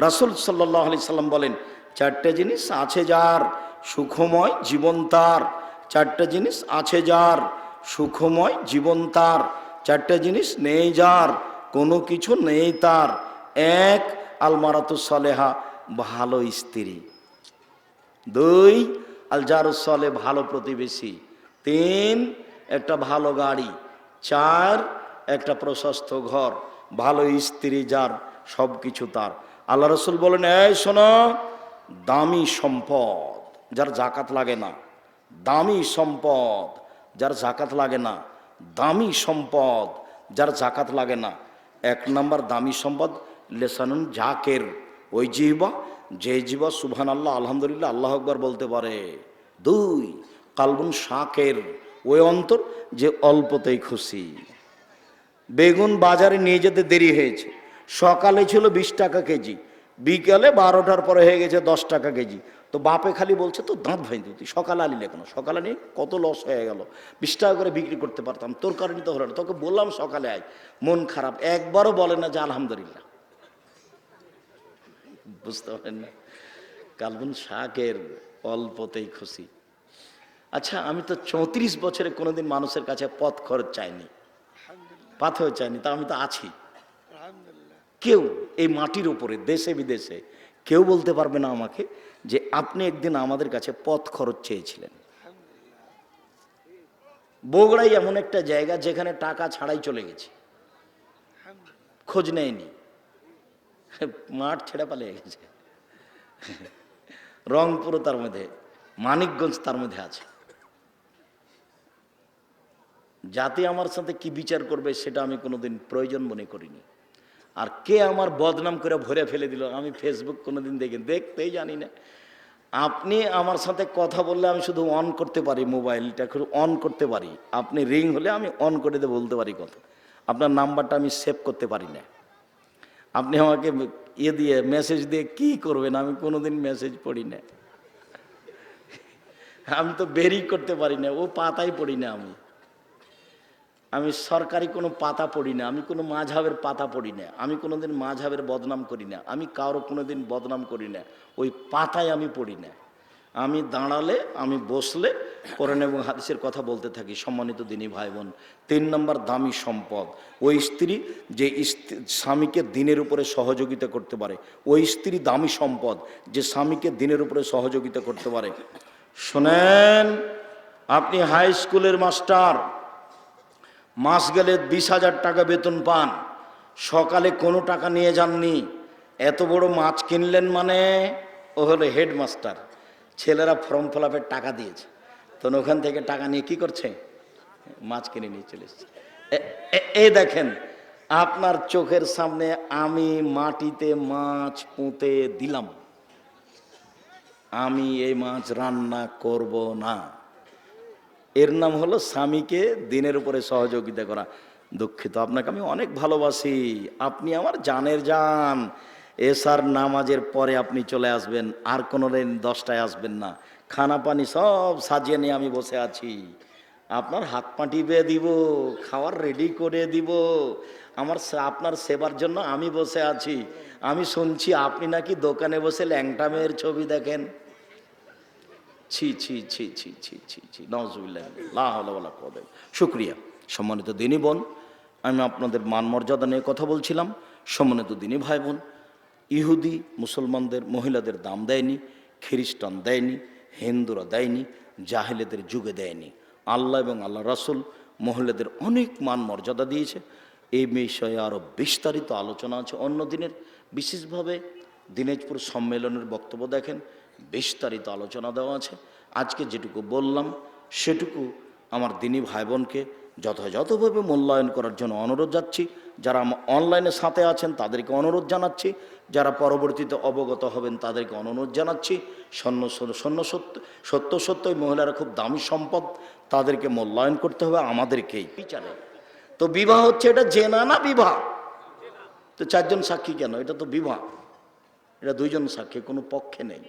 রাসুল সাল্লাহ আলি সাল্লাম বলেন, চারটে জিনিস আছে যার সুখময় জীবন তার। চারটে জিনিস আছে যার সুখময় জীবন তার। চারটে জিনিস নেই যার, কোনো কিছু নেই তার। এক, আলমারাতু সলেহা, ভালো স্ত্রী। দুই আলজারুসলে ভালো প্রতিবেশী। তিন, একটা ভালো গাড়ি। চার, একটা প্রশস্ত ঘর। ভালো স্ত্রী যার সব কিছু তার। আল্লাহ রসুল বলেন, এই শোনো, দামি সম্পদ যার জাকাত লাগে না, দামি সম্পদ যার জাকাত লাগে না, দামি সম্পদ যার জাকাত লাগে না। এক নম্বর দামি সম্পদ, লেসানুন জাকের, ওই জিহবা, যে জীবা সুবহান আল্লাহ আলহামদুলিল্লাহ, আল্লাহ আকবর বলতে পারে। দুই, কালবুন শাকের, ওই অন্তর যে অল্পতেই খুশি। বেগুন বাজারে নিয়ে যেতে দেরি হয়েছে। সকালে ছিল বিশ টাকা কেজি বিকালে বারোটার পরে হয়ে গেছে দশ টাকা কেজি। তো বাপে খালি বলছে তো দাঁত ভাই তুই সকালে আলি কেন? সকালে নিয়ে কত লস হয়ে গেল। বিশ টাকা করে বিক্রি করতে পারতাম তোর কারণে তো হলো না। তোকে বললাম সকালে আয় মন খারাপ। একবারও বলে না যে আলহামদুলিল্লাহ। বুঝতে পারেন না? কালবুন শাকের অল্পতেই খুশি। আচ্ছা আমি তো চৌত্রিশ বছরে কোনোদিন মানুষের কাছে পথ খরচ চাইনি। পাথর চাইনি তা আমি তো আছি। কেউ এই মাটির উপরে, দেশে, বিদেশে কেউ বলতে পারবে না আমাকে যে আপনি একদিন আমাদের কাছে পথ খরচ চেয়েছিলেন। বগুড়াই এমন একটা জায়গা যেখানে টাকা ছাড়াই চলে গেছে। খোঁজ নেয়নি। মাঠ ছেড়ে পালিয়ে গেছে। রংপুর তার মধ্যে, মানিকগঞ্জ তার মধ্যে আছে। জাতি আমার সাথে কি বিচার করবে সেটা আমি কোনোদিন প্রয়োজন মনে করিনি। আর কে আমার বদনাম করে ভরে ফেলে দিল? আমি ফেসবুক কোনোদিন দেখি দেখতেই জানি না। আপনি আমার সাথে কথা বললে আমি শুধু অন করতে পারি মোবাইলটা শুধু অন করতে পারি। আপনি রিং হলে আমি অন করে দিয়ে বলতে পারি কথা। আপনার নাম্বারটা আমি সেভ করতে পারি না। আপনি আমাকে ইয়ে দিয়ে মেসেজ দিয়ে কি করবেন? আমি কোনোদিন মেসেজ পড়ি না। আমি তো বেরি করতে পারি না, ও পাতাই পড়ি না আমি। আমি সরকারি কোনো পাতা পড়ি না, আমি কোনো মাঝাবের পাতা পড়ি না, আমি কোনো দিন মাঝাবের বদনাম করি না, আমি কারও কোনো দিন বদনাম করি না, ওই পাতায় আমি পড়ি না। আমি দাঁড়ালে, আমি বসলে কোরআন এবং হাদিসের কথা বলতে থাকি, সম্মানিত দিনী ভাই বোন তিন নম্বর, দামি সম্পদ। ওই স্ত্রী যে স্বামীকে দিনের উপরে সহযোগিতা করতে পারে, ওই স্ত্রী দামি সম্পদ যে স্বামীকে দিনের উপরে সহযোগিতা করতে পারে। শোনেন, আপনি হাই স্কুলের মাস্টার মাস গেলে বিশ হাজার টাকা বেতন পান। সকালে কোনো টাকা নিয়ে যাননি। এত বড় মাছ কিনলেন মানে? ও হলো হেডমাস্টার। ছেলেরা ফর্ম ফিল টাকা দিয়েছে। তখন ওখান থেকে টাকা নিয়ে কি করছে? মাছ কিনে নিয়ে চলে এসছে। এই দেখেন, আপনার চোখের সামনে আমি মাটিতে মাছ পুঁতে দিলাম। আমি এই মাছ রান্না করব না। এর নাম হলো স্বামীকে দিনের উপরে সহযোগিতা করা। দুঃখিত, আপনাকে আমি অনেক ভালোবাসি। আপনি আমার জানের জান। এসার নামাজের পরে আপনি চলে আসবেন, আর কোনো দিন দশটায় আসবেন না। খানা পানি সব সাজিয়ে নিয়ে আমি বসে আছি। আপনার হাত পা টিপে দিব, খাওয়ার রেডি করে দিব। আমার আপনার সেবার জন্য আমি বসে আছি। আমি শুনছি আপনি নাকি দোকানে বসে ল্যাংটা মেয়ের ছবি দেখেন। ছি ছি ছি ছি ছি ছি ছি নজুবিল্লাহ কদে শুক্রিয়া। সম্মানিত দিনী বোন, আমি আপনাদের মান মর্যাদা নিয়ে কথা বলছিলাম। সম্মানিত দিনী ভাই বোন, ইহুদি, মুসলমানদের, মহিলাদের দাম দেয়নি, খ্রিস্টান দেয়নি, হিন্দুরা দেয়নি, জাহেলেদের যুগে দেয়নি। আল্লাহ এবং আল্লাহ রাসুল মহিলাদের অনেক মান মর্যাদা দিয়েছে। এই বিষয়ে আরও বিস্তারিত আলোচনা আছে অন্য দিনের। বিশেষভাবে দিনাজপুর সম্মেলনের বক্তব্য দেখেন। বিস্তারিত আলোচনা দেওয়া আছে। আজকে যেটুকু বললাম, সেটুকু আমার দিনী ভাই বোনকে যথাযথভাবে মূল্যায়ন করার জন্য অনুরোধ যাচ্ছি যারা অনলাইনে সাথে আছেন, তাদেরকে অনুরোধ জানাচ্ছি। যারা পরবর্তীতে অবগত হবেন, তাদেরকে অনুরোধ জানাচ্ছি। সৈন্য সৈন্য সত্য সত্য সত্যই মহিলারা খুব দামি সম্পদ, তাদেরকে মূল্যায়ন করতে হবে আমাদেরকেই। বিচারে। তো বিবাহ হচ্ছে এটা জেনা না বিবাহ? তো চারজন সাক্ষী কেন? এটা তো বিবাহ। এটা দুইজন সাক্ষী, কোনো পক্ষে নেই।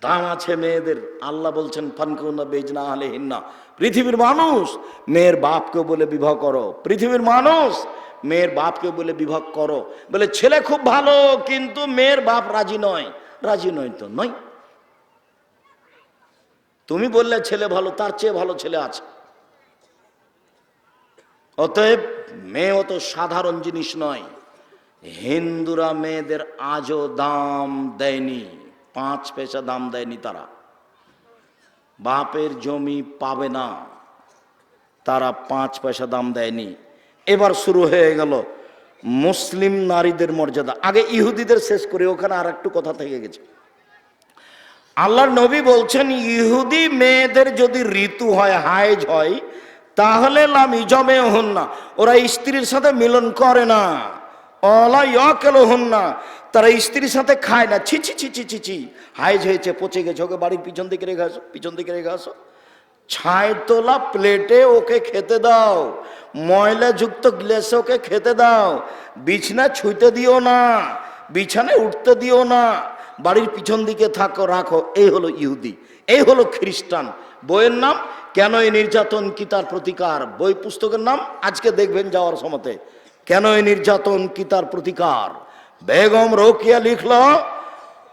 দাম আছে মেয়েদের। আল্লাহ বলছেন, ফানকুনা বেজনা আলে হিন্না পৃথিবীর মানুষ, মেয়ের বাপকে বলে বিবাহ করো। পৃথিবীর মানুষ, মেয়ের বাপকে বলে বিভাগ করো। বলে, ছেলে খুব ভালো, কিন্তু মেয়ের বাপ রাজি নয়। রাজি নয় তো, নয়। তুমি বললে ছেলে ভালো, তার চেয়ে ভালো ছেলে আছে। অতএব, মেয়ে অত সাধারণ জিনিস নয়। হিন্দুরা মেয়েদের আজও দাম দেয়নি। পাঁচ পয়সা দাম দেয়নি তারা। বাপের জমি পাবে না, তারা পাঁচ পয়সা দাম দেয়নি। এবার শুরু হয়ে গেল মুসলিম নারীদের মর্যাদা। আগে ইহুদিদের শেষ করে, ওখানে আর একটু কথা থেকে গেছে। আল্লাহর নবী বলছেন, ইহুদি মেয়েদের যদি ঋতু হয় হায়েজ হয়, তাহলে লামি জমে হন না ওরা স্ত্রীর সাথে মিলন করে না। অলাইকেল হন না তারা স্ত্রীর সাথে খায় না, ছি ছি ছি ছি হাইজ হয়েছে, পচে গেছে, ওকে বাড়ির পিছন দিকে রেখে আসো, পিছন দিকে রেখে আসো। ছাই তোলা প্লেটে ওকে খেতে দাও ময়লা যুক্ত গ্লাসে ওকে খেতে দাও। বিছনা ছুঁতে দিও না, বিছানায় উঠতে দিও না। বাড়ির পিছন দিকে থাকো, রাখো, এই হলো ইহুদি, এই হলো খ্রিস্টান। বইয়ের নাম, কেন এই নির্যাতন কি তার প্রতিকার? বই পুস্তকের নাম, আজকে দেখবেন যাওয়ার সময়তে। কেন এই নির্যাতন কি তার প্রতিকার? বেগম রোকিয়া লিখল,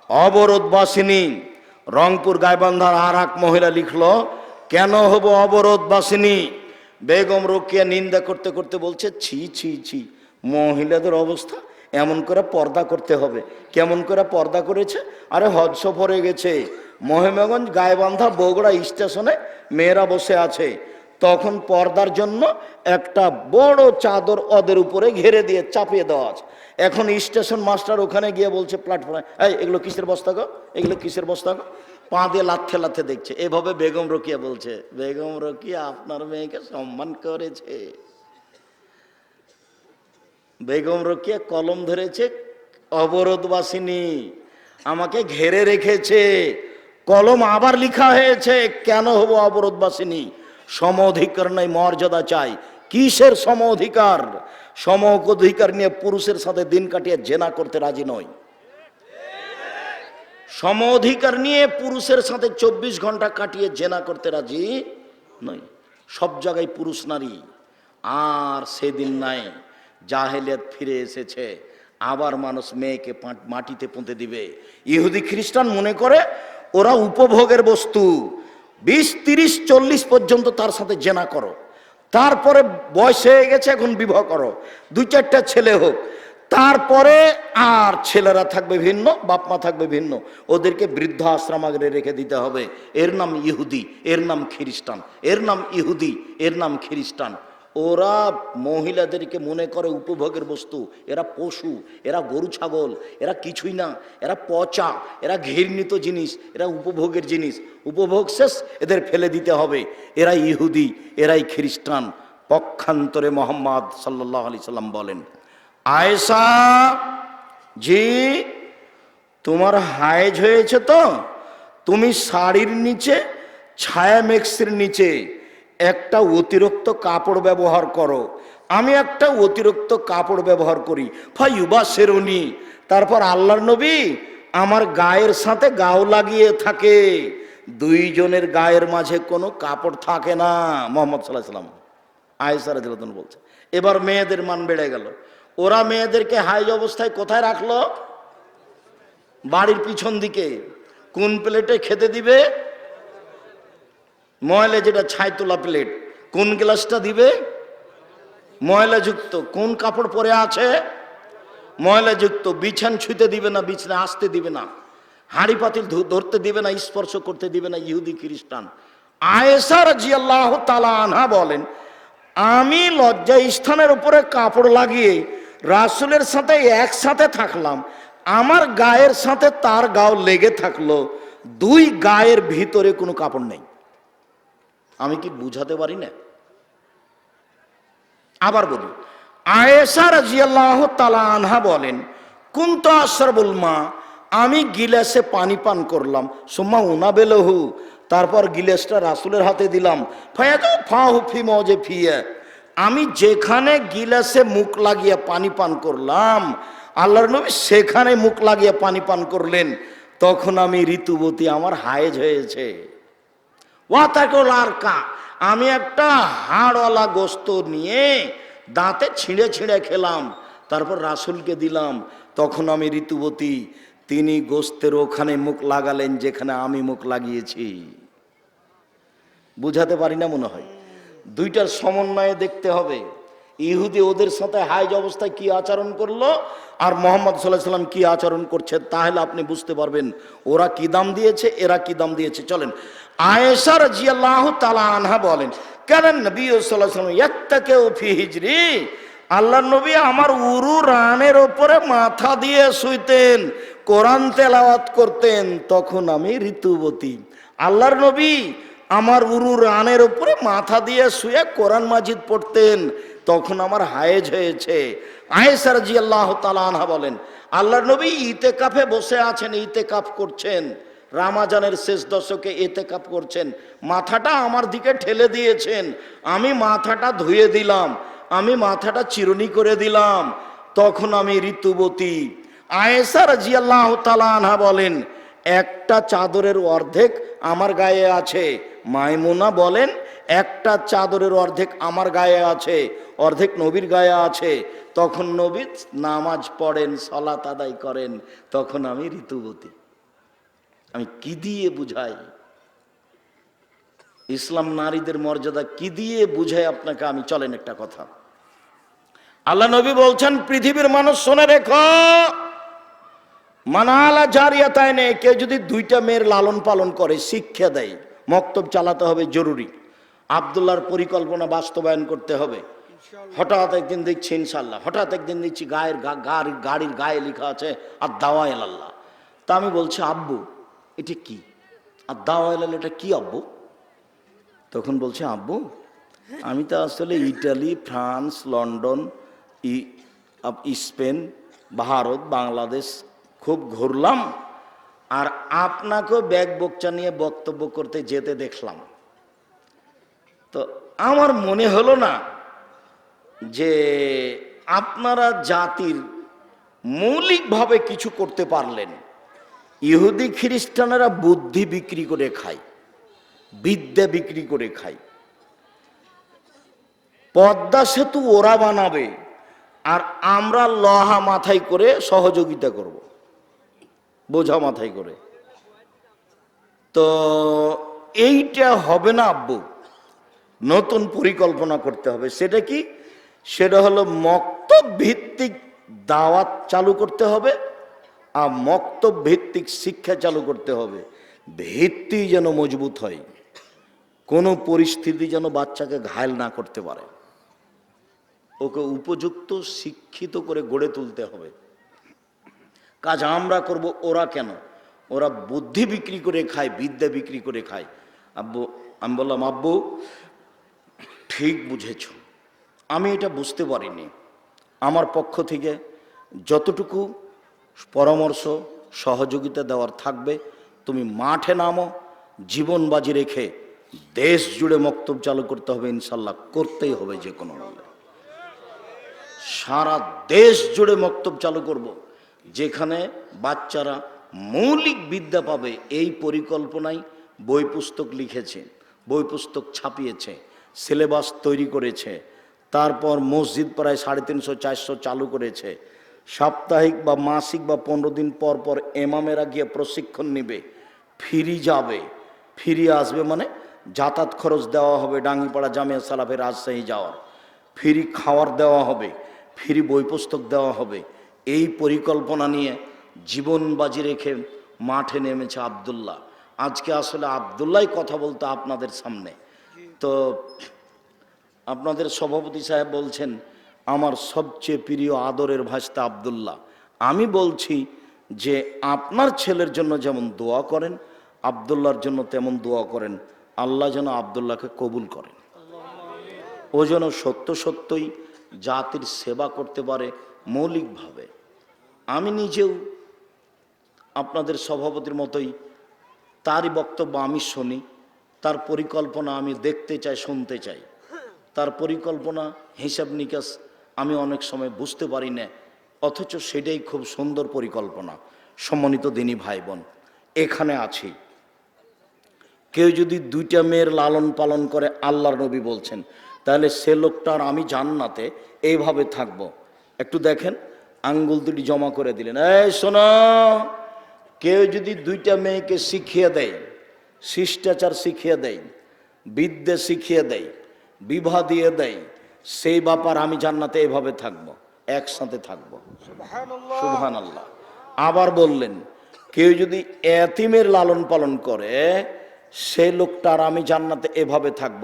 অবরোধবাসিনী, রংপুর গাইবান্ধার আর এক মহিলা লিখল, কেন হব অবরোধবাসিনী? বেগম রোকিয়া নিন্দা করতে করতে বলছে, ছি ছি ছি, মহিলাদের অবস্থা এমন করে পর্দা করতে হবে। কেমন করে পর্দা করেছে? আরে হজ সফরে গেছে। মহিমাগঞ্জ গাইবান্ধা বগুড়া স্টেশনে মেয়েরা বসে আছে। তখন পর্দার জন্য একটা বড় চাদর ওদের উপরে ঘেরে দিয়ে চাপিয়ে দেওয়া আছে। এখন স্টেশন মাস্টার ওখানে গিয়ে বলছে, প্ল্যাটফর্মে এই, এগুলো কিসের বস্তা গো? এগুলো কিসের বস্তা গো? পা দিয়ে লাথে লাথে দেখছে। এভাবে বেগম রকিয়া বলছে, বেগম রকিয়া আপনার মেয়েকে সম্মান করেছে। বেগম রকিয়া কলম ধরেছে, অবরোধবাসিনী, আমাকে ঘেরে রেখেছে। কলম আবার লিখা হয়েছে, কেন হব অবরোধবাসিনী? সম অধিকার নাই, মর্যাদা চাই। কিসের সম অধিকার সম অধিকার নিয়ে পুরুষের সাথে দিন কাটিয়ে জেনা করতে রাজি নয় সম অধিকার নিয়ে পুরুষের সাথে চব্বিশ ঘণ্টা কাটিয়ে জেনা করতে রাজি নয় সব জায়গায় পুরুষ নারী। আর সেদিন নাই, জাহেলিয়াত ফিরে এসেছে। আবার মানুষ মেয়েকে মাটিতে পুঁতে দিবে। ইহুদি খ্রিস্টান মনে করে, ওরা উপভোগের বস্তু। বিশ, তিরিশ, চল্লিশ পর্যন্ত তার সাথে জেনা করো। তারপরে বয়স হয়ে গেছে, এখন বিবাহ করো। দুই, চারটা ছেলে হোক। তারপরে আর ছেলেরা থাকবে ভিন্ন বাপ মা থাকবে ভিন্ন। ওদেরকে বৃদ্ধ আশ্রম আগে রেখে দিতে হবে। এর নাম ইহুদি, এর নাম খ্রিস্টান, এর নাম ইহুদি, এর নাম খ্রিস্টান। ওরা মহিলাদেরকে মনে করে উপভোগের বস্তু। এরা পশু, এরা গরু ছাগল, এরা কিছুই না। এরা পচা, এরা ঘৃণিত জিনিস, এরা উপভোগের জিনিস। উপভোগ শেষ, এদের ফেলে দিতে হবে। এরাই ইহুদি, এরাই খ্রিস্টান, পক্ষান্তরে মোহাম্মদ সাল্লাহ আলি সাল্লাম বলেন। আয়েশা, জি, তোমার হায়েজ হয়েছে তো? তুমি শাড়ির নিচে ছায়া মেক্সির নিচে একটা অতিরিক্ত কাপড় ব্যবহার করো। আমি একটা অতিরিক্ত কাপড় ব্যবহার করি। ফাইবা শেরুনি তারপর আল্লাহর নবী আমার গায়ের সাথে গাও লাগিয়ে থাকে। দুইজনের গায়ের মাঝে কোনো কাপড় থাকে না, মোহাম্মদ সাল্লাহ সাল্লাম আয়েসার বলছে, এবার মেয়েদের মান বেড়ে গেল। ওরা মেয়েদেরকে হাইজ অবস্থায় কোথায় রাখল? বাড়ির পিছন দিকে। কোন প্লেটে খেতে দিবে? ময়লা যেটা ছাই তোলা প্লেট কোন গ্লাসটা দিবে? ময়লাযুক্ত, কোন কাপড় পরে আছে? ময়লাযুক্ত, বিছান ছুঁতে দিবে না, বিছানা আসতে দিবে না। হাঁড়ি পাতিল ধরতে দিবে না, স্পর্শ করতে দিবে না, ইহুদি খ্রিস্টান। আয়েসার জিয়াল্লাহ তালা আনহা বলেন, আমি লজ্জা স্থানের উপরে কাপড় লাগিয়ে রাসুলের সাথে একসাথে থাকলাম। আমার গায়ের সাথে তার গাও লেগে থাকল। দুই গায়ের ভিতরে কোনো কাপড় নেই। আমি কি বুঝাতে পারি না? আবার বলি, আয়েশা রাজিয়াল্লাহ তালা আনহা বলেন, কুন্ত আশরাবুল মা, আমি গিলাসে পানি পান করলাম, সোম্মা উনা বেলহু তারপর গিলাসটা রাসুলের হাতে দিলাম ফি মজে ফিয়ে, আমি যেখানে গিলাসে মুখ লাগিয়ে পানি পান করলাম, আল্লাহর নবী সেখানে মুখ লাগিয়ে পানি পান করলেন, তখন আমি ঋতুবতী আমার হায়েজ হয়েছে। আমি একটা হাড়ওয়ালা গোস্ত নিয়ে দাঁতে ছিঁড়ে ছিঁড়ে খেলাম, তারপর রাসুলকে দিলাম। তখন আমি ঋতুবতী, তিনি গোস্তের ওখানে মুখ লাগালেন যেখানে আমি মুখ লাগিয়েছি। বুঝাতে পারি না মনে হয়? দুইটার সমন্বয়ে দেখতে হবে। ইহুদি ওদের সাথে হাইজ অবস্থায় কি আচরণ করল? আর মোহাম্মদ সাল্লাহ সাল্লাম কি আচরণ করছে তাহলে আপনি বুঝতে পারবেন, ওরা কি দাম দিয়েছে, এরা কি দাম দিয়েছে। চলেন আয়েশার জিয়াল্লাহ তালা আনহা বলেন, কেন নবী সাল্লাহ সাল্লাম ইয়াত্তাকেও ফি হিজরি? আল্লাহ নবী আমার উরু রানের ওপরে মাথা দিয়ে শুইতেন, কোরআন তেলাওয়াত করতেন, তখন আমি ঋতুবতী। আল্লাহর নবী আমার উরু রানের উপরে মাথা দিয়ে শুয়ে কোরআন মাজিদ পড়তেন। তখন আমার হায়েজ হয়েছে। আয়েসার জি আল্লাহ তালানহা বলেন, আল্লাহর নবী ইতে কাফে বসে আছেন ইতে কাফ করছেন। রামাজানের শেষ দশকে এতে কাপ করছেন। মাথাটা আমার দিকে ঠেলে দিয়েছেন। আমি মাথাটা ধুয়ে দিলাম। আমি মাথাটা চিরুনি করে দিলাম। তখন আমি ঋতুবতী। আয়েসার জিয়াল্লাহ তালানহা বলেন, একটা চাদরের অর্ধেক আমার গায়ে আছে। মাইমুনা বলেন একটা চাদরের অর্ধেক আমার গায়ে আছে, অর্ধেক নবীর গায়ে আছে। তখন নবী নামাজ পড়েন, সলাত আদায় করেন, তখন আমি ঋতুবতী। আমি কি দিয়ে বুঝাই? ইসলাম নারীদের মর্যাদা কি দিয়ে বুঝাই আপনাকে? আমি, চলেন একটা কথা। আল্লাহ নবী বলছেন, পৃথিবীর মানুষ শুনে রেখো। মানালা জারিয়া তাই নেই। কেউ যদি দুইটা মেয়ের লালন পালন করে, শিক্ষা দেয়, মক্তব চালাতে হবে জরুরি। আবদুল্লাহর পরিকল্পনা বাস্তবায়ন করতে হবে। হঠাৎ একদিন দেখছি ইনশাল্লাহ হঠাৎ একদিন দেখছি গায়ের গাড়ির গাড়ির গায়ে লেখা আছে আর দাওয়া আল্লাহ। তা আমি বলছি আব্বু এটা কি? আর দাওয়া এলাল এটা কি আব্বু? তখন বলছে আব্বু আমি তো আসলে ইটালি ফ্রান্স লন্ডন ই স্পেন ভারত বাংলাদেশ খুব ঘুরলাম। আর আপনাকেও ব্যাগ বকচা নিয়ে বক্তব্য করতে যেতে দেখলাম। তো আমার মনে হলো না যে আপনারা জাতির মৌলিকভাবে কিছু করতে পারলেন। ইহুদি খ্রিস্টানেরা বুদ্ধি বিক্রি করে খায়, বিদ্যা বিক্রি করে খায়। পদ্মা সেতু ওরা বানাবে আর আমরা লহা মাথায় করে সহযোগিতা করব, বোঝা মাথায় করে। তো এইটা হবে না আব্বু। নতুন পরিকল্পনা করতে হবে। সেটা কি? সেটা হলো মক্তব ভিত্তিক দাওয়াত চালু করতে হবে আর মক্তব ভিত্তিক শিক্ষা চালু করতে হবে। ভিত্তি যেন মজবুত হয়। কোনো পরিস্থিতি যেন বাচ্চাকে ঘায়ল না করতে পারে। ওকে উপযুক্ত শিক্ষিত করে গড়ে তুলতে হবে। কাজ আমরা করব ওরা কেন? ওরা বুদ্ধি বিক্রি করে খায়, বিদ্যা বিক্রি করে খায়। আব্বু, আমি বললাম, আব্বু ঠিক বুঝেছ। আমি এটা বুঝতে পারিনি। আমার পক্ষ থেকে যতটুকু পরামর্শ, সহযোগিতা দেওয়ার থাকবে, তুমি মাঠে নামো, জীবন বাজি রেখে দেশ জুড়ে মক্তব চালু করতে হবে ইনশাল্লাহ করতেই হবে যে কোনো মূল্যে সারা দেশ জুড়ে মক্তব চালু করব। যেখানে বাচ্চারা মৌলিক বিদ্যা পাবে। এই পরিকল্পনায় বই পুস্তক লিখেছে, বই পুস্তক ছাপিয়েছে। সিলেবাস তৈরি করেছে। তারপর মসজিদ প্রায় সাড়ে তিনশো, চারশো চালু করেছে। সাপ্তাহিক বা মাসিক বা পনেরো দিন পর পর এমামেরা গিয়ে প্রশিক্ষণ নেবে। ফিরি যাবে। ফিরিয়ে আসবে মানে যাতায়াত খরচ দেওয়া হবে ডাঙ্গিপাড়া জামিয়া সালাফে রাজশাহী যাওয়ার। ফিরি খাওয়ার দেওয়া হবে, ফিরি বই পুস্তক দেওয়া হবে। এই পরিকল্পনা নিয়ে জীবন বাজি রেখে মাঠে নেমেছে আবদুল্লাহ। আজকে আসলে আবদুল্লাহ কথা বলতো আপনাদের সামনে। তো আপনাদের সভাপতি সাহেব বলছেন, আমার সবচেয়ে প্রিয় আদরের ভাষতা আবদুল্লাহ। আমি বলছি যে, আপনার ছেলের জন্য যেমন দোয়া করেন, আবদুল্লাহর জন্য তেমন দোয়া করেন। আল্লাহ যেন আবদুল্লাহকে কবুল করেন। ও যেন সত্য সত্যই জাতির সেবা করতে পারে মৌলিকভাবে। আমি নিজেও আপনাদের সভাপতির মতোই তারই বক্তব্য আমি শুনি। তার পরিকল্পনা আমি দেখতে চাই, শুনতে চাই। তার পরিকল্পনা, হিসাব নিকাশ আমি অনেক সময় বুঝতে পারি না, অথচ সেটাই খুব সুন্দর পরিকল্পনা। সম্মানিত দিনী ভাই বোন এখানে আছি। কেউ যদি দুইটা মেয়ের লালন পালন করে আল্লাহর নবী বলছেন, তাহলে সে লোকটার আমি জান্নাতে এইভাবে থাকব। একটু দেখেন, আঙ্গুল দুটি জমা করে দিলেন। এই শোনো, কেউ যদি দুইটা মেয়েকে শিখিয়ে দেয় শিষ্টাচার শিখিয়ে দেয় বিদ্যে শিখিয়ে দেয় বিবাহ দিয়ে দেয় সেই ব্যাপার আমি জান্নাতে এভাবে থাকব একসাথে থাকব। সুবহান আল্লাহ আবার বললেন কেউ যদি এতিমের লালন পালন করে সেই লোকটার আমি জান্নাতে এভাবে থাকব।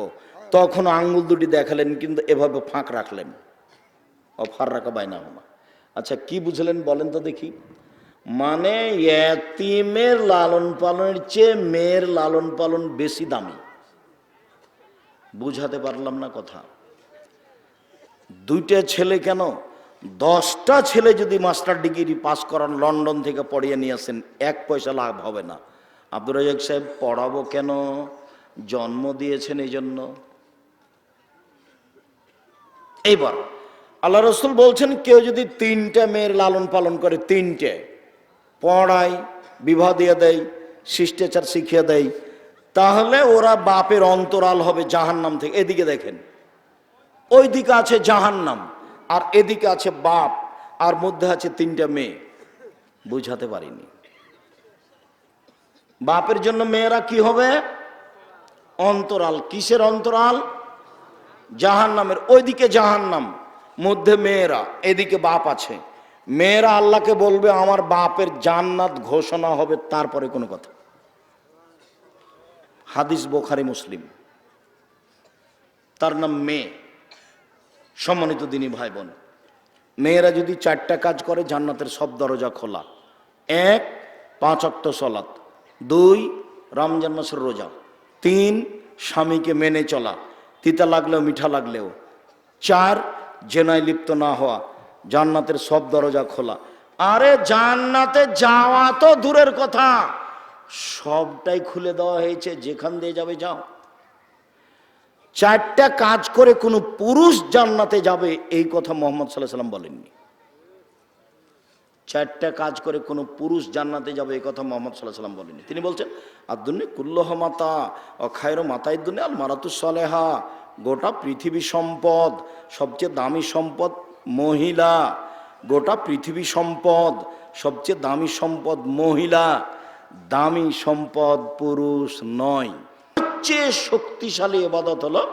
তখন আঙ্গুল দুটি দেখালেন কিন্তু এভাবে ফাঁক রাখলেন। অফার রাখা বাইনা আচ্ছা কি বুঝলেন বলেন তো দেখি। মানে এতিমের লালন পালনের চেয়ে মেয়ের লালন পালন বেশি দামি। বুঝাতে পারলাম না কথা। দুইটা ছেলে কেন? দশটা ছেলে যদি মাস্টার ডিগ্রি পাস করান লন্ডন থেকে পড়িয়ে নিয়ে আসেন, এক পয়সা লাভ হবে না। আব্দুর রাজাক সাহেব, পড়াবো কেন? জন্ম দিয়েছেন এই জন্য এইবার, আল্লাহ রসুল বলছেন, কেউ যদি তিনটে মেয়ের লালন পালন করে, তিনটে পড়ায়, বিবাহ দিয়ে দেয়, শিষ্টাচার শিখিয়ে দেয়, তাহলে ওরা বাপের অন্তরাল হবে জাহান্নাম থেকে। এদিকে দেখেন ওই দিকে আছে জাহান্নাম, আর এদিকে আছে বাপ, আর মধ্যে আছে তিনটা মেয়ে। বুঝাতে পারিনি। বাপের জন্য মেয়েরা কি হবে? অন্তরাল। কিসের অন্তরাল? জাহান্নামের। ওইদিকে জাহান্নাম, মধ্যে মেয়েরা, এদিকে বাপ আছে। মেয়েরা আল্লাহকে বলবে, আমার বাপের জান্নাত ঘোষণা হবে তারপরে কোনো কথা। হাদিস বোখারি মুসলিম। তার নাম মেয়ে সম্মানিত দিনী ভাই বোন। মেয়েরা যদি চারটা কাজ করে, জান্নাতের সব দরজা খোলা। এক, পাঁচ অক্ত সলাত দুই, রমজান মাসের রোজা। তিন, স্বামীকে মেনে চলা। তিতা লাগলেও মিঠা লাগলেও। চার, জেনায় লিপ্ত না হওয়া। জান্নাতের সব দরজা খোলা। আরে জান্নাতে যাওয়া তো দূরের কথা। সবটাই খুলে দেওয়া হয়েছে, যেখান দিয়ে যাবে যাও। চারটা কাজ করে কোনো পুরুষ জান্নাতে যাবে, এই কথা মোহাম্মদ সাল্লাহ সাল্লাম বলেননি। চারটা কাজ করে কোনো পুরুষ জান্নাতে যাবে, এই কথা মোহাম্মদ সাল্লাহ সাল্লাম বলেননি। তিনি বলছেন, আদুন্নি কুল্লহ মাতা অখায়র মাতাই দুনে আল মারাতুস সালেহা। গোটা পৃথিবী সম্পদ, সবচেয়ে দামি সম্পদ মহিলা, গোটা পৃথিবী সম্পদ, সবচেয়ে দামি সম্পদ মহিলা, দামি সম্পদ পুরুষ নয়। সবচেয়ে শক্তিশালী এবাদত হলো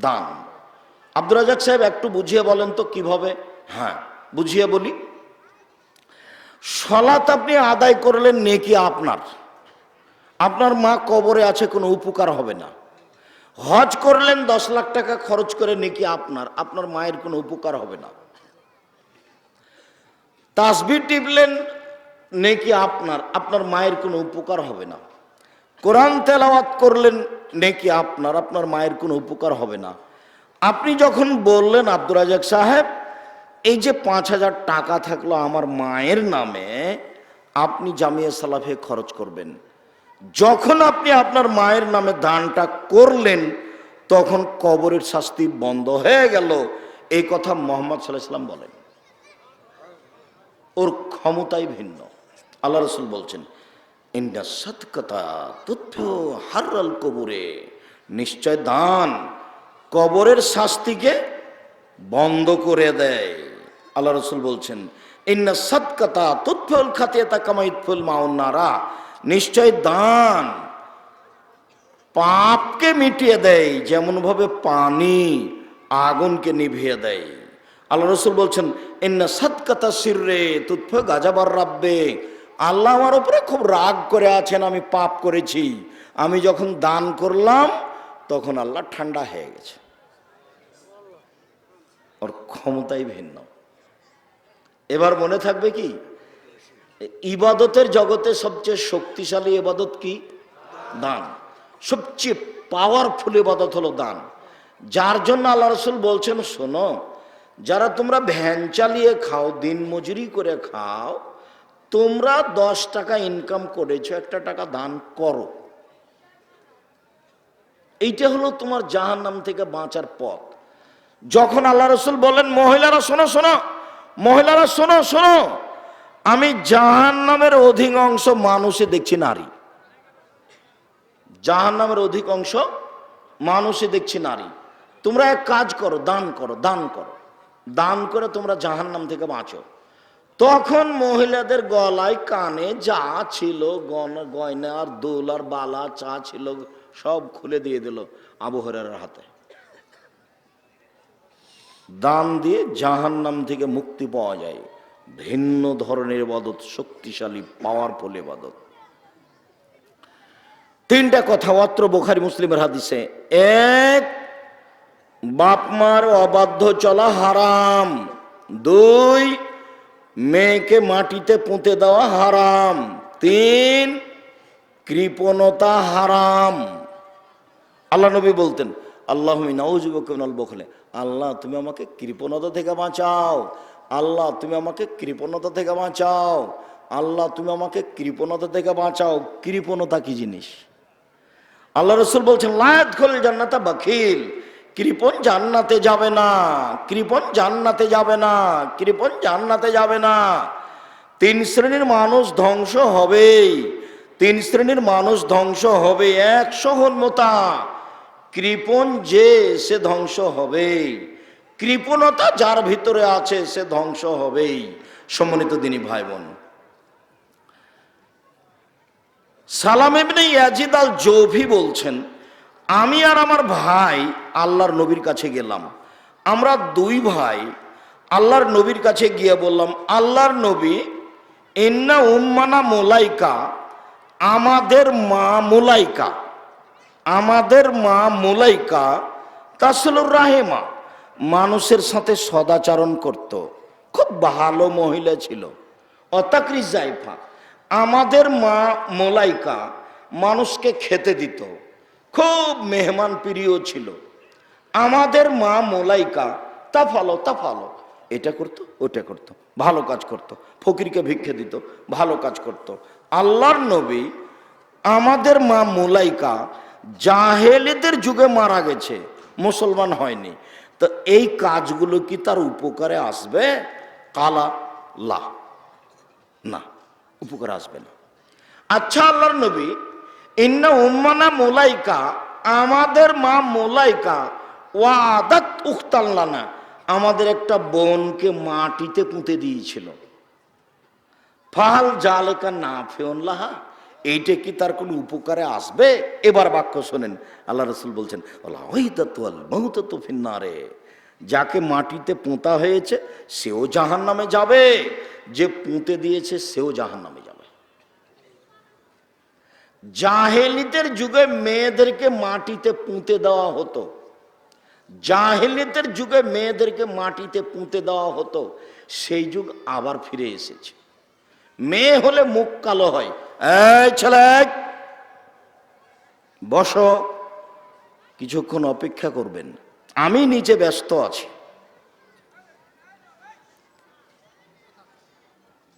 দান। আব্দুর রাজাক সাহেব একটু বুঝিয়ে বলেন তো কীভাবে? হ্যাঁ বুঝিয়ে বলি। সলাত আপনি আদায় করলেন নেকি আপনার? আপনার মা কবরে আছে, কোনো উপকার হবে না। হজ করলেন দশ লাখ টাকা খরচ করে নেকি আপনার আপনার মায়ের কোনো উপকার হবে না। তাসবির টিপলেন, নেকি আপনার আপনার মায়ের কোনো উপকার হবে না। কোরআন তেলাওয়াত করলেন, নেকি আপনার আপনার মায়ের কোনো উপকার হবে না। আপনি যখন বললেন, আব্দুর রাজাক সাহেব, এই যে পাঁচ হাজার টাকা থাকল আমার মায়ের নামে, আপনি জামিয়া সালাফে খরচ করবেন। যখন আপনি আপনার মায়ের নামে দানটা করলেন, তখন কবরের শাস্তি বন্ধ হয়ে গেল। এই কথা মোহাম্মদ সাল্লাহ সাল্লাম বলেন। ওর ক্ষমতাই ভিন্ন। আল্লাহ রসুল বলছেন তথ্য হার্রাল কবরে। নিশ্চয় দান কবরের শাস্তিকে বন্ধ করে দেয়। আল্লাহ রসুল বলছেন, ইন্না সৎকতা তথ্যল খাতিয়াতা কামাইতফুল মাউন্নারা নিশ্চয় দান। পাপকে মিটিয়ে দেয়, যেমনভাবে পানি আগুনকে নিভিয়ে দেয়। আল্লাহ রসুল বলছেন, ইন্না সৎকতা শিররে তুৎফ গাজাবার রাব্বে। আল্লাহ আমার উপরে খুব রাগ করে আছেন, আমি পাপ করেছি। আমি যখন দান করলাম, তখন আল্লাহ ঠান্ডা হয়ে গেছে। ওর ক্ষমতাই ভিন্ন। এবার মনে থাকবে কি? ইবাদতের জগতে সবচেয়ে শক্তিশালী ইবাদত কি? দান। সবচেয়ে পাওয়ারফুল ইবাদত হলো দান। যার জন্য আল্লাহ রসুল বলছেন, শোনো, যারা তোমরা ভ্যান চালিয়ে খাও, দিন মজুরি করে খাও, তোমরা দশ টাকা ইনকাম করেছ, একটা টাকা দান করো। এইটা হলো তোমার জাহান নাম থেকে বাঁচার পথ। যখন আল্লাহ রসুল বলেন, মহিলারা, শোনো শোনো, মহিলারা, শোনো শোনো আমি জাহান নামের অধিক অংশ মানুষে দেখছি নারী। জাহান নামের অধিক অংশ মানুষে দেখছি নারী। তোমরা এক কাজ করো, দান করো দান করো। দান করে তোমরা জাহান্নাম থেকে বাঁচো। তখন মহিলাদের গলায় কানে যা ছিল, গন গয়না আর দোল আর বালা চা ছিল, সব খুলে দিয়ে দিল আবহরের হাতে। দান দিয়ে জাহান্নাম থেকে মুক্তি পাওয়া যায়। ভিন্ন ধরনের ইবাদত, শক্তিশালী পাওয়ারফুল ইবাদত। তিনটা কথা অত্র বোখারি মুসলিমের হাদিসে। এক, বাপ মার অবাধ্য চলা হারাম। দুই, মেয়েকে মাটিতে পুঁতে দেওয়া হারাম। তিন, কৃপণতা হারাম। আল্লাহ নবী বলতেন আল্লাহ নাউজুবকাল বখলে। আল্লাহ, তুমি আমাকে কৃপণতা থেকে বাঁচাও। আল্লাহ, তুমি আমাকে কৃপণতা থেকে বাঁচাও। আল্লাহ, তুমি আমাকে কৃপণতা থেকে বাঁচাও। কৃপণতা কি জিনিস? আল্লাহ রসুল বলছেন লায়াত খোল জান্নাতা বাখিল কৃপন জান্নাতে যাবে না। কৃপন জান্নাতে যাবে না। কৃপন জান্নাতে যাবে না। তিন শ্রেণির মানুষ ধ্বংস হবেই। তিন শ্রেণির মানুষ ধ্বংস হবে এক সহনমতা কৃপন যে, সে ধ্বংস হবেই। কৃপণতা যার ভিতরে আছে, সে ধ্বংস হবেই। সম্মানিত দিনী ভাই বোন সালাম ইবনে আল জৌফি বলছেন, আমি আর আমার ভাই আল্লাহর নবীর কাছে গেলাম। আমরা দুই ভাই আল্লাহর নবীর কাছে গিয়ে বললাম, আল্লাহর নবী এন্না উম্মানা মোলাইকা, আমাদের মা মোলাইকা, আমাদের মা মোলাইকা তাসলুর রাহেমা। মানুষের সাথে সদাচরণ করত। খুব ভালো মহিলা ছিল। অতাকরি জাইফা। আমাদের মা মোলাইকা মানুষকে খেতে দিত। খুব মেহমান প্রিয় ছিল। আমাদের মা মোলাইকা, তা ফালো তা ফালো। এটা করতো, ওটা করতো। ভালো কাজ করত। ফকিরকে ভিক্ষে দিত, ভালো কাজ করত। আল্লাহর নবী আমাদের মা মোলাইকা জাহেলিদের যুগে মারা গেছে। মুসলমান হয়নি। তো এই কাজগুলো কি তার উপকারে আসবে? কালা, লা। না, উপকারে আসবে না। আচ্ছা আল্লাহর নবী, ইন্না উম্মানা মোলাইকা, আমাদের মা মোলাইকা, ওয়াদাত উখতাল্লানা আমাদের একটা বোনকে মাটিতে পুঁতে দিয়েছিল। ফাহাল জালেকা না ফেউনলাহা এইটা কি তার কোনো উপকারে আসবে? এবার বাক্য শোনেন। আল্লাহ রসুল বলছেন ফিন্নারে। যাকে মাটিতে পোঁতা হয়েছে, সেও জাহান নামে যাবে। যে পুঁতে দিয়েছে, সেও জাহান নামে যাবে। জাহেলিতের যুগে মেয়েদেরকে মাটিতে পুঁতে দেওয়া হতো। জাহেলিতের যুগে মেয়েদেরকে মাটিতে পুঁতে দেওয়া হতো। সেই যুগ আবার ফিরে এসেছে। মেয়ে হলে মুখ কালো হয় এই ছেলে বসো, কিছুক্ষণ অপেক্ষা করবেন। আমি নিজে ব্যস্ত আছি।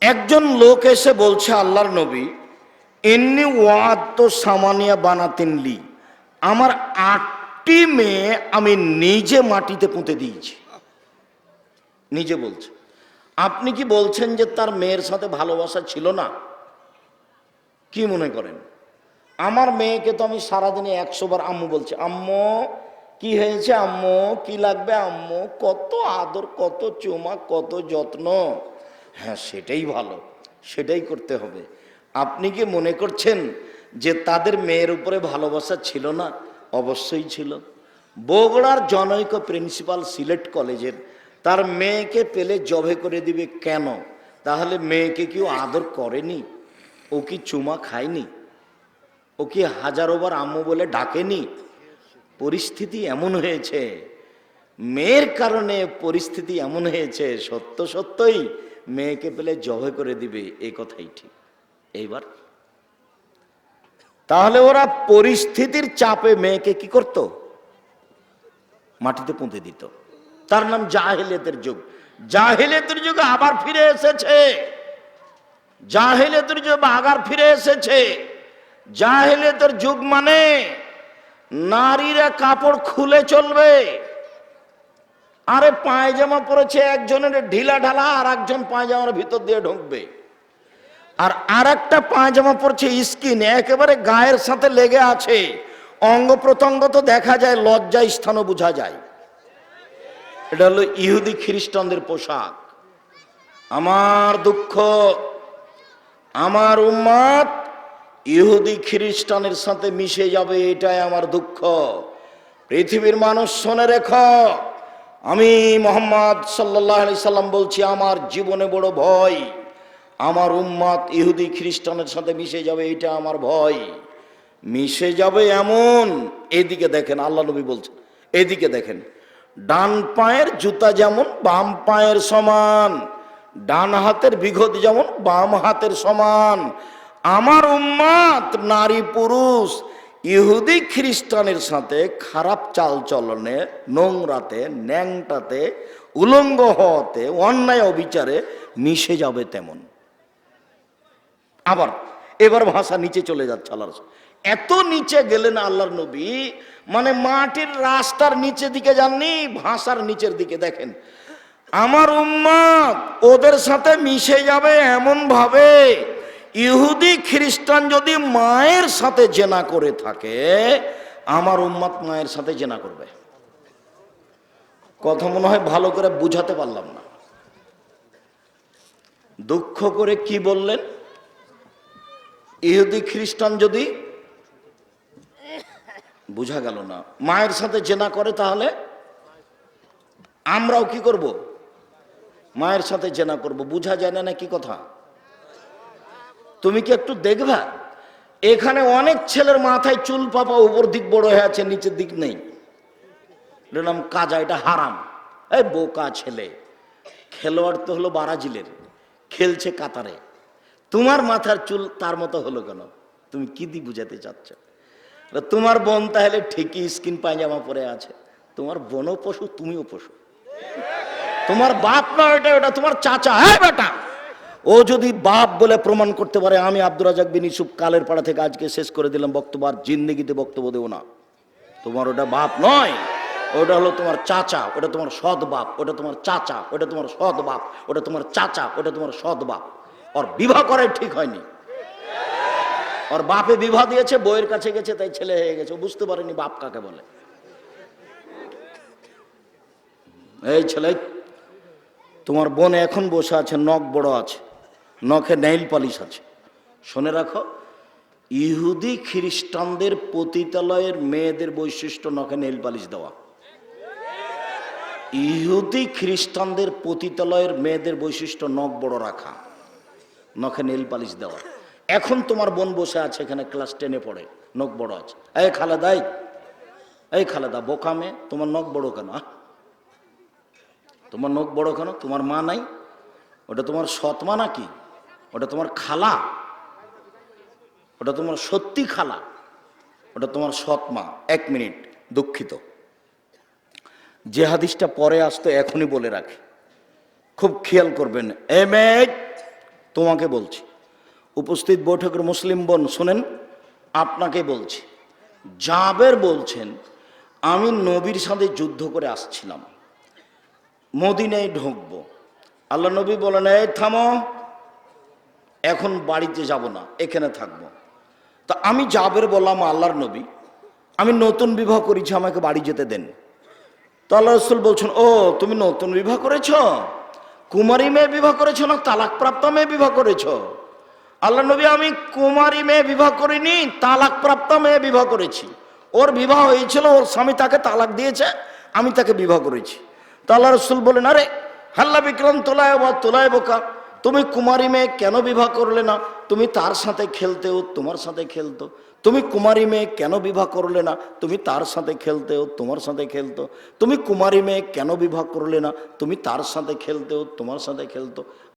একজন লোক এসে বলছে, আল্লাহর নবী, এমনি ওয়াদ তো সামানিয়া বানাতেনলি আমার আটটি মেয়ে আমি নিজে মাটিতে পুঁতে দিয়েছি। নিজে বলছে। আপনি কি বলছেন যে তার মেয়ের সাথে ভালোবাসা ছিল না? কি মনে করেন? আমার মেয়েকে তো আমি সারাদিনে একশো বার আম্মু বলছি, আম্মু, কি হয়েছে আম্মু? কি লাগবে আম্মু? কত আদর, কত চুমা, কত যত্ন। হ্যাঁ সেটাই ভালো, সেটাই করতে হবে। আপনি কি মনে করছেন যে তাদের মেয়ের উপরে ভালোবাসা ছিল না? অবশ্যই ছিল। বগুড়ার জনৈক প্রিন্সিপাল সিলেট কলেজের, তার মেয়েকে পেলে জবে করে দিবে কেন? তাহলে মেয়েকে কেউ আদর করেনি? ও কি চুমা খায়নি? ও কি হাজারোবার আম্মু বলে ডাকেনি? পরিস্থিতি এমন হয়েছে। মেয়ের কারণে পরিস্থিতি এমন হয়েছে, সত্য সত্যই মেয়েকে পেলে জবে করে দিবে এই কথাই ঠিক। এইবার। তাহলে ওরা পরিস্থিতির চাপে মেয়েকে কি করত? মাটিতে পুঁতে দিত। তার নাম জাহেলিয়তের যুগ। জাহেলিয়তের যুগে আবার ফিরে এসেছে। জাহেলিয়তের যুগ আগার ফিরে এসেছে জাহেলিয়তের যুগ মানে নারীরা কাপড় খুলে চলবে। আরে পায়জামা পরেছে একজনের ঢিলা ঢালা আর একজন পায়জামার ভিতর দিয়ে ঢুকবে। আর আর একটা পায়জামা পরছে স্কিন, একেবারে গায়ের সাথে লেগে আছে। অঙ্গ প্রত্যঙ্গ তো দেখা যায়, লজ্জা স্থানও বোঝা যায়। এটা হলো ইহুদি খ্রিস্টানদের পোশাক। আমার দুঃখ আমার উম্মাদ ইহুদি খ্রিস্টানের সাথে মিশে যাবে, এটাই আমার দুঃখ। পৃথিবীর মানুষ শোনে রেখ, আমি মোহাম্মদ সাল্লাহ আলি সাল্লাম বলছি, আমার জীবনে বড় ভয়, আমার উম্মাদ ইহুদি খ্রিস্টানের সাথে মিশে যাবে, এটা আমার ভয়। মিশে যাবে এমন, এদিকে দেখেন, আল্লাহ নবী বলছেন, এদিকে দেখেন, ডান পায়ের জুতা যেমন, বাম পায়ের সমান ডান হাতের বিঘত যেমন, বাম হাতের সমান। আমার উম্মাত নারী পুরুষ, ইহুদি খ্রিস্টানের সাথে খারাপ চাল চলনে নোংরাতে, ন্যাংটাতে, উলঙ্গ হওয়াতে, অন্যায় অবিচারে মিশে যাবে তেমন। আবার, এবার ভাষা নিচে চলে যাচ্ছে আল্লাহর এত নিচে গেলেন আল্লাহর নবী মানে মাটির রাস্তার নিচে দিকে যাননি, ভাষার নিচের দিকে দেখেন। আমার উম্মাদ ওদের সাথে মিশে যাবে এমন ভাবে ইহুদি, খ্রিস্টান যদি মায়ের সাথে জেনা করে থাকে, আমার উম্মাদ মায়ের সাথে জেনা করবে। কথা মনে হয় ভালো করে বুঝাতে পারলাম না। দুঃখ করে কি বললেন? ইহুদি, খ্রিস্টান যদি বুঝা গেল না, মায়ের সাথে জেনা করে তাহলে আমরাও কি করব? মায়ের সাথে জেনা করব, বুঝা যায় না কি কথা? তুমি কি একটু দেখবা? এখানে অনেক ছেলের মাথায় চুল পাপা উপর দিক বড় হয়ে আছে, নিচের দিক নেই। নাম কাজা, এটা হারাম। এই বোকা ছেলে, খেলোয়াড় তো হলো বারাজিলের, খেলছে কাতারে। তোমার মাথার চুল তার মতো হলো কেন? তুমি কি দি বুঝাতে চাচ্ছ? তোমার বোন তাহলে ঠিকই স্কিন পায়জামা পরে আছে। তোমার বোনও পশু, তুমিও পশু। তোমার বাপ না ওটা ওটা তোমার চাচা। হ্যাঁ বেটা। ও যদি বাপ বলে প্রমাণ করতে পারে, আমি আব্দুর রাজাক বিন ইসুফ কালের পাড়া থেকে আজকে শেষ করে দিলাম বক্তব্য, আর জিন্দিগিতে বক্তব্য দেবো না। তোমার ওটা বাপ নয়, ওটা হলো তোমার চাচা, ওটা তোমার সৎ বাপ, ওটা তোমার চাচা, ওটা তোমার সৎ বাপ, ওটা তোমার চাচা, ওটা তোমার সৎ বাপ। ওর বিবাহ করাই ঠিক হয়নি। ওর বাপে বিবাহ দিয়েছে বইয়ের কাছে গেছে, তাই ছেলে হয়ে গেছে। বুঝতে পারেনি বাপ কাকে বলে। এই ছেলে তোমার বোন এখন বসে আছে, নখ বড় আছে, নখে নেইল পালিশ আছে। শুনে রাখো, ইহুদি খ্রিস্টানদের পতিতালয়ের মেয়েদের বৈশিষ্ট্য নখে নেইল পালিশ দেওয়া। ইহুদি খ্রিস্টানদের পতিতালয়ের মেয়েদের বৈশিষ্ট্য নখ বড় রাখা, নখে নেল পালিশ দেওয়া। এখন তোমার বোন বসে আছে, এখানে ক্লাস টেনে পড়ে, নখ বড় আছে। এই খালেদাই এই খালেদা বোকামে তোমার নখ বড় কেন? তোমার নখ বড় কেন? তোমার মা নাই? ওটা তোমার সৎ মা নাকি? ওটা তোমার খালা? ওটা তোমার সত্যি খালা? ওটা তোমার সৎ মা? এক মিনিট, দুঃখিত। যে হাদিসটা পরে আসতো এখনই বলে রাখি। খুব খেয়াল করবেন। এম তোমাকে বলছি। উপস্থিত বৈঠকের মুসলিম বোন, শোনেন, আপনাকে বলছি। জাবের বলছেন, আমি নবীর সাথে যুদ্ধ করে আসছিলাম। মদিনায় ঢুকবো। আল্লাহ নবী বলেন, এই থামো, এখন বাড়িতে যাব না, এখানে থাকব। তা আমি জাবের বললাম, আল্লাহর নবী, আমি নতুন বিবাহ করেছি, আমাকে বাড়ি যেতে দেন। তো আল্লাহ রসুল বলছেন, ও, তুমি নতুন বিবাহ করেছ? কুমারী মেয়ে বিবাহ করেছ না তালাকপ্রাপ্ত মেয়ে বিবাহ করেছ? আল্লাহ নবী, আমি কুমারী মেয়ে বিবাহ করিনি, তালাকপ্রাপ্ত মেয়ে বিবাহ করেছি। ওর বিবাহ হয়েছিল, ওর স্বামী তাকে তালাক দিয়েছে, আমি তাকে বিবাহ করেছি। তো আল্লাহ রসুল বলেন, আরে, হাল্লা বিক্রম তোলায় বা তোলায় বোকা। তুমি কুমারী মেয়ে কেন বিবাহ করলে না? তুমি তার সাথে খেলতেও তোমার সাথে খেলতো। তুমি কুমারী মেয়ে কেন বিবাহ করলে না? তুমি তার সাথে খেলতেও তোমার সাথে খেলতো। তুমি কুমারী মেয়ে কেন বিবাহ করলে না? তুমি তার সাথে খেলতেও তোমার সাথে খেলতো।